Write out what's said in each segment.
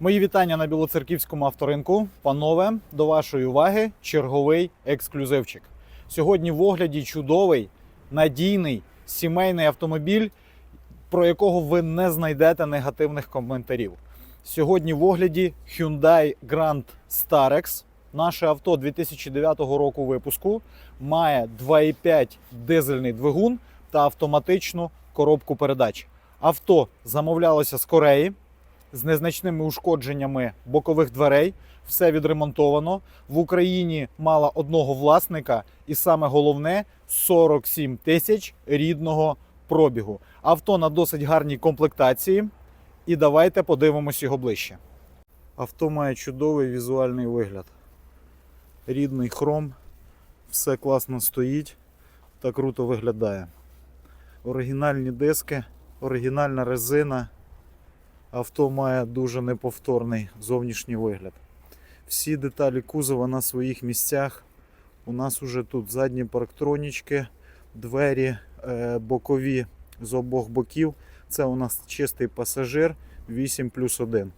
Мої вітання на Білоцерківському авторинку. Панове, до вашої уваги черговий ексклюзивчик. Сьогодні в огляді чудовий, надійний сімейний автомобіль, про якого ви не знайдете негативних коментарів. Сьогодні в огляді Hyundai Grand Starex. Наше авто 2009 року випуску має 2,5 дизельний двигун та автоматичну коробку передач. Авто замовлялося з Кореї з незначними ушкодженнями бокових дверей. Все відремонтовано. В Україні мала одного власника, і саме головне 47 тисяч рідного пробігу. Авто на досить гарній комплектації. І давайте подивимось його ближче. Авто має чудовий візуальний вигляд. Рідний хром, все класно стоїть та круто виглядає. Оригінальні диски, оригінальна резина. Авто має дуже неповторний зовнішній вигляд. Всі деталі кузова на своїх місцях. У нас уже тут задні парктронічки, двері е, бокові з обох боків. Це у нас чистий пасажир 8 плюс 1.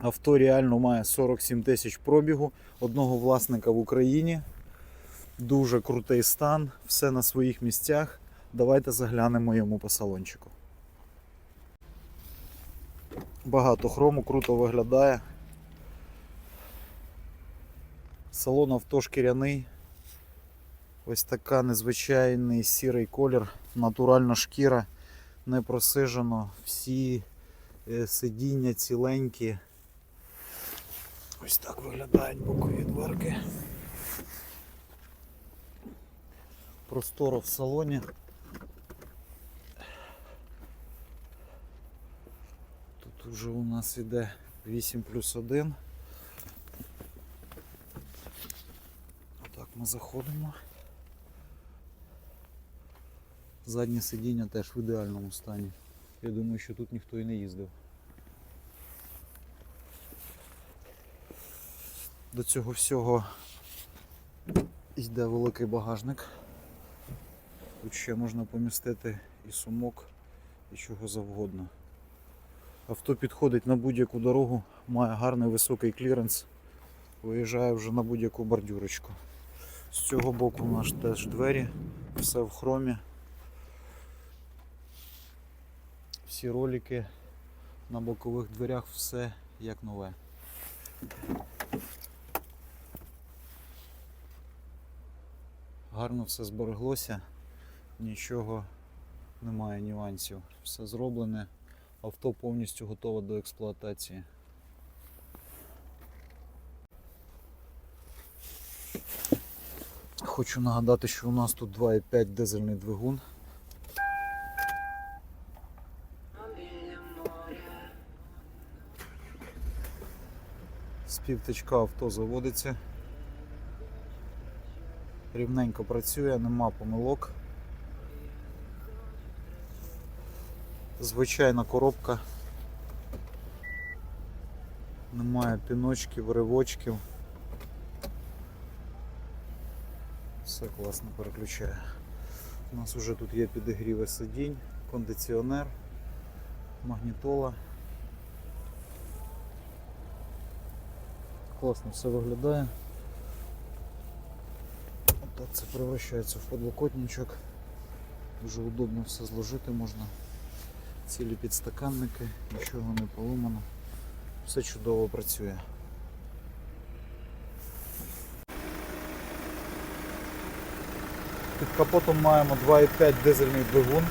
Авто реально має 47 тисяч пробігу, одного власника в Україні. Дуже крутий стан, все на своїх місцях. Давайте заглянемо йому по салончику. Багато хрому, круто виглядає. Салон авто шкіряний. Ось така незвичайний сірий колір, натуральна шкіра, не просижено, всі е, сидіння ціленькі. Ось так виглядають бокові дверки. Просторо в салоні. Тут вже у нас іде 8 плюс 1. Отак ми заходимо. Заднє сидіння теж в ідеальному стані. Я думаю, що тут ніхто і не їздив. До цього всього йде великий багажник. Тут ще можна помістити і сумок, і чого завгодно. Авто підходить на будь-яку дорогу, має гарний високий кліренс, виїжджає вже на будь-яку бордюрочку. З цього боку у нас теж двері, все в хромі. Всі ролики на бокових дверях, все як нове. Гарно все збереглося, нічого немає нюансів. Все зроблене, авто повністю готове до експлуатації. Хочу нагадати, що у нас тут 2,5 дизельний двигун. З півтичка авто заводиться. Рівненько працює, нема помилок. Звичайна коробка. Немає піночків, ривочків. Все класно переключає. У нас вже тут є підігріви сидінь, кондиціонер, магнітола. Класно все виглядає. Так це превращається в подлокотничок. Дуже удобно все зложити можна. Цілі підстаканники, нічого не поломано. Все чудово працює. Під капотом маємо 2,5 дизельний двигун.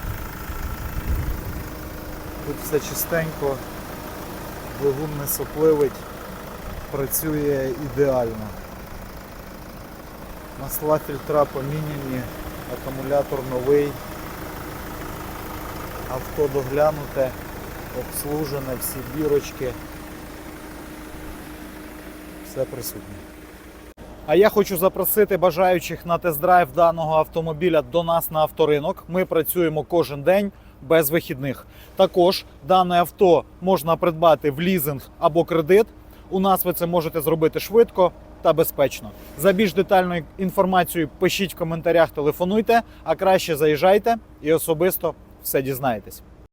Тут все чистенько, двигун не сопливить, працює ідеально. Масла фільтра поміняні, акумулятор новий, авто доглянуте, обслужене, всі бірочки. Все присутнє. А я хочу запросити бажаючих на тест-драйв даного автомобіля до нас на авторинок. Ми працюємо кожен день без вихідних. Також дане авто можна придбати в лізинг або кредит. У нас ви це можете зробити швидко та безпечно. За більш детальною інформацією пишіть в коментарях, телефонуйте, а краще заїжджайте і особисто все дізнаєтесь.